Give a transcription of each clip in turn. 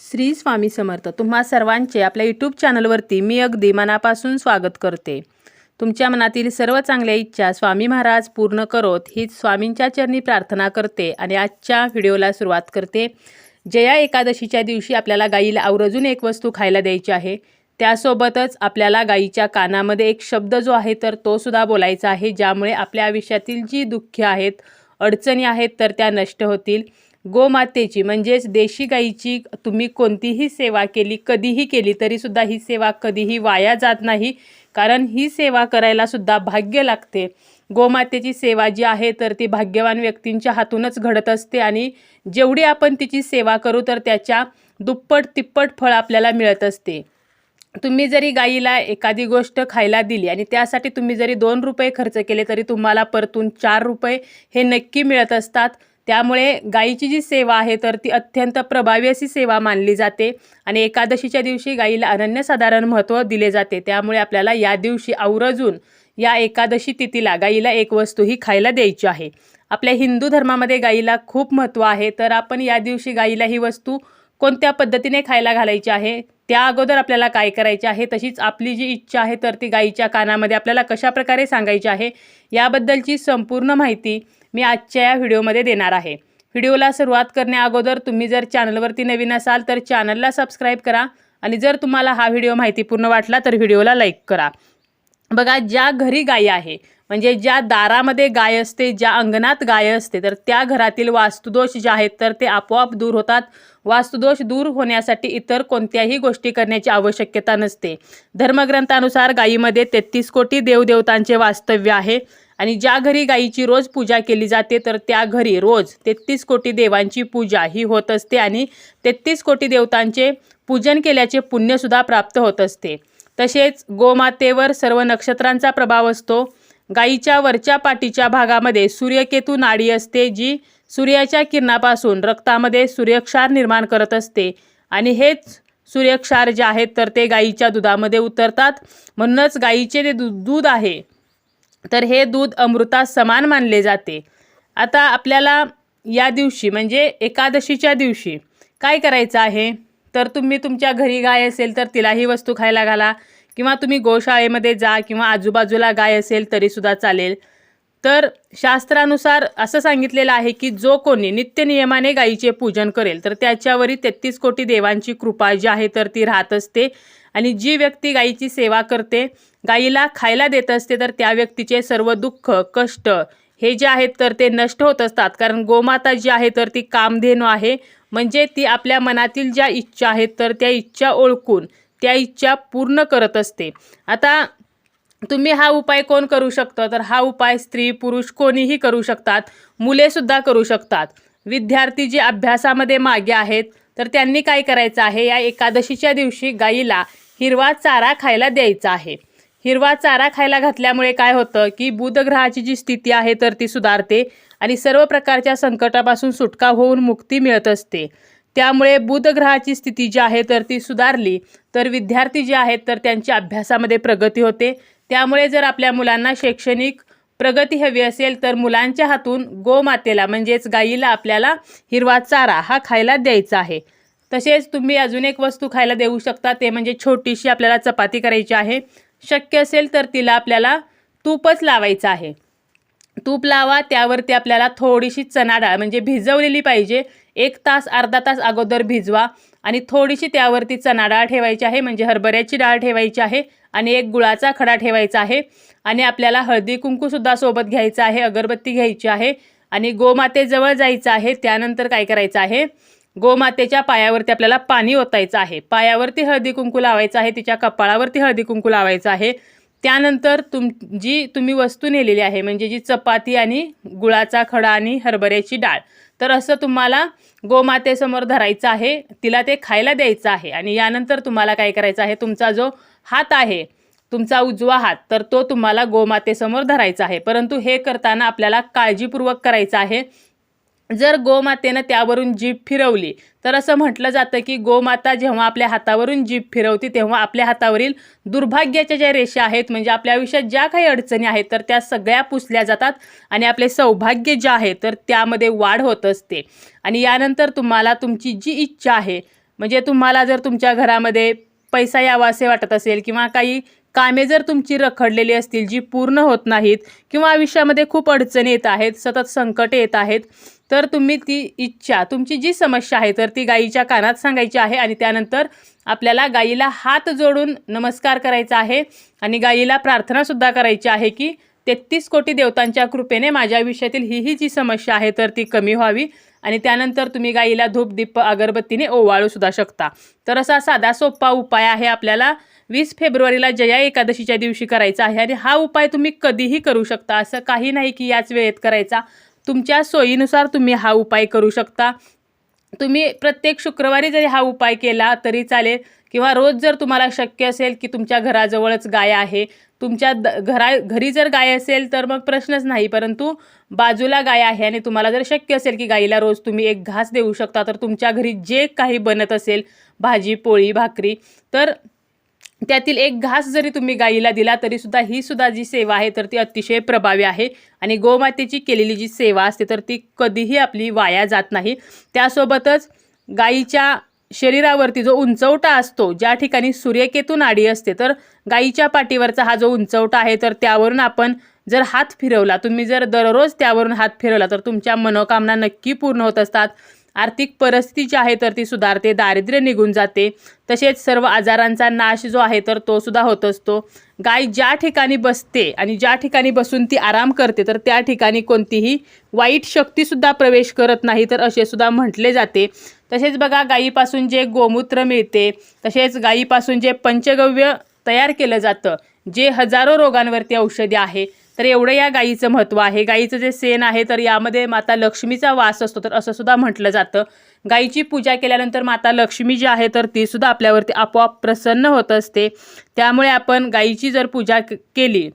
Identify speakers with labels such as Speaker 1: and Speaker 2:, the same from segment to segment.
Speaker 1: श्री स्वामी समर्थ तुम्हा सर्वांचे आपल्या यूट्यूब चॅनलवरती मी अगदी मनापासून स्वागत करते. तुमच्या मनातील सर्व चांगल्या इच्छा स्वामी महाराज पूर्ण करोत हीच स्वामींच्या चरणी प्रार्थना करते आणि आजच्या व्हिडिओला सुरुवात करते. जया एकादशीच्या दिवशी आपल्याला गाईला आवर्जून एक वस्तू खायला द्यायची आहे. त्यासोबतच आपल्याला गाईच्या कानामध्ये एक शब्द जो आहे तर तो सुद्धा बोलायचा आहे ज्यामुळे आपल्या आयुष्यातील जी दुःखे आहेत अडचणी आहेत तर त्या नष्ट होतील. गोमातेची म्हणजेच देशी गाईची तुम्ही कोणतीही सेवा केली कधीही केली तरीसुद्धा ही सेवा कधीही वाया जात नाही. कारण ही सेवा करायलासुद्धा भाग्य लागते. गोमातेची सेवा जी आहे तर ती भाग्यवान व्यक्तींच्या हातूनच घडत असते आणि जेवढी आपण तिची सेवा करू तर त्याच्या दुप्पट तिप्पट फळ आपल्याला मिळत असते. तुम्ही जरी गाईला एखादी गोष्ट खायला दिली आणि त्यासाठी तुम्ही जरी दोन रुपये खर्च केले तरी तुम्हाला परतून चार रुपये हे नक्की मिळत असतात. त्यामुळे गाईची जी सेवा आहे तर ती अत्यंत प्रभावी अशी सेवा मानली जाते आणि एकादशीच्या दिवशी गाईला अनन्यसाधारण महत्त्व दिले जाते. त्यामुळे आपल्याला या दिवशी आवर्जून या एकादशी तिथीला गाईला एक वस्तू ही खायला द्यायची आहे. आपल्या हिंदू धर्मामध्ये गाईला खूप महत्त्व आहे तर आपण या दिवशी गाईला ही वस्तू कोणत्या पद्धतीने खायला घालायची आहे त्या अगोदर आपल्याला काय करायचे आहे तशीच आपली जी इच्छा आहे तर ती गाईच्या कानामध्ये आपल्याला कशा प्रकारे सांगायची आहे याबद्दलची संपूर्ण माहिती मी आजच्या या व्हिडिओमध्ये देणार आहे. व्हिडिओला सुरुवात करण्याअगोदर तुम्ही जर चॅनलवरती नवीन असाल तर चॅनलला सबस्क्राईब करा आणि जर तुम्हाला हा व्हिडिओ माहितीपूर्ण वाटला तर व्हिडिओला लाईक करा. बघा ज्या घरी गाय आहे म्हणजे ज्या दारामध्ये गाय असते ज्या अंगणात गाय असते तर त्या घरातील वास्तुदोष जे आहेत तर ते आपोआप दूर होतात. वास्तुदोष दूर होण्यासाठी इतर कोणत्याही गोष्टी करण्याची आवश्यकता नसते. धर्मग्रंथानुसार गायीमध्ये तेहतीस कोटी देवदेवतांचे वास्तव्य आहे. आणि ज्या घरी गायीची रोज पूजा केली जाते तर त्या घरी रोज तेहतीस कोटी देवांची पूजा ही होत असते आणि तेहतीस कोटी देवतांचे पूजन केल्याचे पुण्यसुद्धा प्राप्त होत असते. तसेच गोमातेवर सर्व नक्षत्रांचा प्रभाव असतो. गायीच्या वरच्या पाठीच्या भागामध्ये सूर्यकेतू नाडी असते जी सूर्याच्या किरणापासून रक्तामध्ये सूर्यक्षार निर्माण करत असते. आणि हेच सूर्यक्षार जे आहेत तर ते गायीच्या दुधामध्ये उतरतात. म्हणूनच गायीचे जे दूध आहे तर हे दूध अमृता समान मानले जाते. आता आपल्याला या दिवशी म्हणजे एकादशीच्या दिवशी काय करायचं आहे? तर तुम्ही तुमच्या घरी गाय असेल तर तिला ही वस्तू खायला घाला. किंवा तुम्ही गोशाळेमध्ये जा किंवा आजूबाजूला गाय असेल तरीसुद्धा चालेल. तर शास्त्रानुसार असं सांगितलेलं आहे की जो कोणी नित्यनियमाने गायीचे पूजन करेल तर त्याच्यावरील तेहतीस कोटी देवांची कृपा जी आहे तर ती राहत असते. आणि जी व्यक्ती गायीची सेवा करते गायीला खायला देत असते तर त्या व्यक्तीचे सर्व दुःख कष्ट हे जे आहेत तर ते नष्ट होत असतात. कारण गोमाता जी आहे तर ती कामधेनू आहे. म्हणजे ती आपल्या मनातील ज्या इच्छा आहेत तर त्या इच्छा ओळखून त्या इच्छा पूर्ण करत असते. आता तुम्ही हा उपाय कोण करू शकतं? तर हा उपाय स्त्री पुरुष कोणीही करू शकतात. मुलेसुद्धा करू शकतात. विद्यार्थी जे अभ्यासामध्ये मागे आहेत तर त्यांनी काय करायचं आहे? या एकादशीच्या दिवशी गाईला हिरवा चारा खायला द्यायचा आहे. हिरवा चारा खायला घातल्यामुळे काय होतं की बुधग्रहाची जी स्थिती आहे तर ती सुधारते आणि सर्व प्रकारच्या संकटापासून सुटका होऊन मुक्ती मिळत असते. त्यामुळे बुधग्रहाची स्थिती जी आहे तर ती सुधारली. तर विद्यार्थी जे आहेत तर त्यांची अभ्यासामध्ये प्रगती होते. त्यामुळे जर आपल्या मुलांना शैक्षणिक प्रगती हवी असेल तर मुलांच्या हातून गोमातेला म्हणजेच गाईला आपल्याला हिरवा चारा हा खायला द्यायचा आहे. तसेच तुम्ही अजून एक वस्तू खायला देऊ शकता ते म्हणजे छोटीशी आपल्याला चपाती करायची आहे. शक्य असेल तर तिला आपल्याला तूपच लावायचं आहे. तूप लावा त्यावरती आपल्याला थोडीशी चणा डाळ म्हणजे भिजवलेली पाहिजे. एक तास अर्धा तास अगोदर भिजवा. आणि थोडीशी त्यावरती चणा डाळ ठेवायची आहे म्हणजे हरभऱ्याची डाळ ठेवायची आहे आणि एक गुळाचा खडा ठेवायचा आहे. आणि आपल्याला हळदी कुंकूसुद्धा सोबत घ्यायचं आहे अगरबत्ती घ्यायची आहे आणि गोमातेजवळ जायचं आहे त्यानंतर काय करायचं आहे? गोमातेच्या पायावरती आपल्याला पाणी ओतायचं आहे. पायावरती हळदी कुंकू लावायचं आहे तिच्या कपाळावरती हळदी कुंकू लावायचं आहे. त्यानंतर तुम जी तुम्ही वस्तू नेलेली आहे म्हणजे जी चपाती आणि गुळाचा खडा आणि हरभऱ्याची डाळ तर असं तुम्हाला गोमातेसमोर धरायचं आहे तिला ते खायला द्यायचं आहे. आणि यानंतर तुम्हाला काय करायचं आहे तुमचा जो हात आहे तुमचा उजवा हात तर तो तुम्हाला गोमातेसमोर धरायचा आहे. परंतु हे करताना आपल्याला काळजीपूर्वक करायचं आहे जर गोमातेनं त्यावरून जीभ फिरवली तर असं म्हटलं जातं की गोमाता जेव्हा आपल्या हातावरून जीभ फिरवते तेव्हा आपल्या हातावरील दुर्भाग्याच्या ज्या रेषा आहेत म्हणजे आपल्या आयुष्यात ज्या काही अडचणी आहेत तर त्या सगळ्या पुसल्या जातात आणि आपले सौभाग्य जे आहे तर त्यामध्ये वाढ होत असते. आणि यानंतर तुम्हाला तुमची जी इच्छा आहे म्हणजे तुम्हाला जर तुमच्या घरामध्ये पैसा यावा असे वाटत असेल किंवा काही कामे जर तुमची रखडलेली असतील जी पूर्ण होत नाहीत किंवा आयुष्यामध्ये खूप अडचणी येत आहेत सतत संकटे येत आहेत तर तुम्ही ती इच्छा तुमची जी समस्या आहे तर ती गाईच्या कानात सांगायची आहे आणि त्यानंतर आपल्याला गाईला हात जोडून नमस्कार करायचा आहे आणि गाईला प्रार्थनासुद्धा करायची आहे की तेहतीस कोटी देवतांच्या कृपेने माझ्या आयुष्यातील ही ही जी समस्या आहे तर ती कमी व्हावी आणि त्यानंतर तुम्ही गाईला धूप दीप अगरबत्तीने ओवाळू सुद्धा शकता. तर असा साधा सोपा उपाय आहे आपल्याला वीस फेब्रुवारीला जया एकादशीच्या दिवशी करायचा आहे आणि हा उपाय तुम्ही कधीही करू शकता. असं काही नाही की याच वेळेत करायचा. तुमच्या सोयीनुसार तुम्ही हा उपाय करू शकता. तुम्ही प्रत्येक शुक्रवारी जरी हा उपाय केला तरी चालेल किंवा रोज जर तुम्हाला शक्य असेल की तुमच्या घराजवळच गाय आहे तुमच्या द घरा घरी जर गाय असेल तर मग प्रश्नच नाही परंतु बाजूला गाय आहे आणि तुम्हाला जर शक्य असेल की गाईला रोज तुम्ही एक घास देऊ शकता तर तुमच्या घरी जे काही बनत असेल भाजी पोळी भाकरी तर त्यातील एक घास जरी तुम्ही गाईला दिला तरी सुद्धा ही सुद्धा जी सेवा आहे तर ती अतिशय प्रभावी आहे. आणि गोमातेची केलेली जी सेवा असते तर ती कधीही आपली वाया जात नाही. त्यासोबतच गाईच्या शरीरावरती जो उंचवटा असतो ज्या ठिकाणी सूर्यकेतू नाडी असते तर गाईच्या पाठीवरचा हा जो उंचवटा आहे तर त्यावरून आपण जर हात फिरवला तुम्ही जर दररोज त्यावरून हात फिरवला तर तुमच्या मनोकामना नक्की पूर्ण होत असतात. आर्थिक परिस्थिती जी आहे तर ती सुधारते दारिद्र्य निघून जाते. तसेच सर्व आजारांचा नाश जो आहे तर तो सुद्धा होत असतो. गाय ज्या ठिकाणी बसते आणि ज्या ठिकाणी बसून ती आराम करते तर त्या ठिकाणी कोणतीही वाईट शक्तीसुद्धा प्रवेश करत नाही तर असे सुद्धा म्हटले जाते. तसेच बघा गायीपासून जे गोमूत्र मिळते तसेच गायीपासून जे पंचगव्य तयार केलं जातं जे हजारो रोगांवरती औषधी आहे. तर एवढं या गाईचं महत्त्व आहे. गाईचं जे सेन आहे तर यामध्ये माता लक्ष्मीचा वास असतो. तर असं सुद्धा म्हटलं जातं. गाईची पूजा केल्यानंतर माता लक्ष्मी जी आहे तर ती सुद्धा आपल्यावरती आपोआप प्रसन्न होत असते. त्यामुळे आपण गाईची जर पूजा केली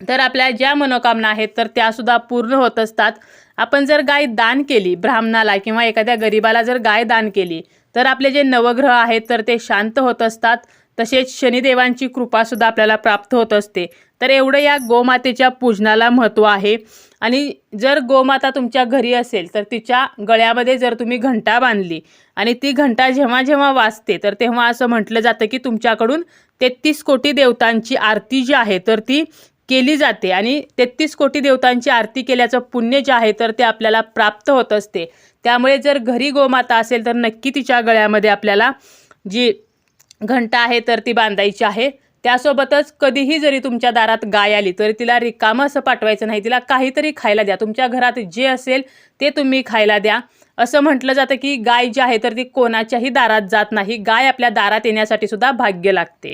Speaker 1: तर आपल्या ज्या मनोकामना आहेत तर त्यासुद्धा पूर्ण होत असतात. आपण जर गाय दान केली ब्राह्मणाला किंवा एखाद्या गरिबाला जर गाय दान केली तर आपले जे नवग्रह आहेत तर ते शांत होत असतात. तसेच शनिदेवांची कृपासुद्धा आपल्याला प्राप्त होत असते. तर एवढं या गोमातेच्या पूजनाला महत्त्व आहे. आणि जर गोमाता तुमच्या घरी असेल तर तिच्या गळ्यामध्ये जर तुम्ही घंटा बांधली आणि ती घंटा जेव्हा जेव्हा वाजते तर तेव्हा असं म्हटलं जातं की तुमच्याकडून तेहतीस कोटी देवतांची आरती जी आहे तर ती केली जाते. आणि तेहतीस कोटी देवतांची आरती केल्याचं पुण्य जे आहे तर ते आपल्याला प्राप्त होत असते. त्यामुळे जर घरी गोमाता असेल तर नक्की तिच्या गळ्यामध्ये आपल्याला जी घंटा आहे तर ती बांधायची आहे. त्यासोबतच कधीही जरी तुमच्या दारात गाय आली तरी तिला रिकामं असं पाठवायचं नाही. तिला काहीतरी खायला द्या. तुमच्या घरात जे असेल ते तुम्ही खायला द्या. असं म्हटलं जातं की गाय जी आहे तर ती कोणाच्याही दारात जात नाही. गाय आपल्या दारात येण्यासाठी सुद्धा भाग्य लागते.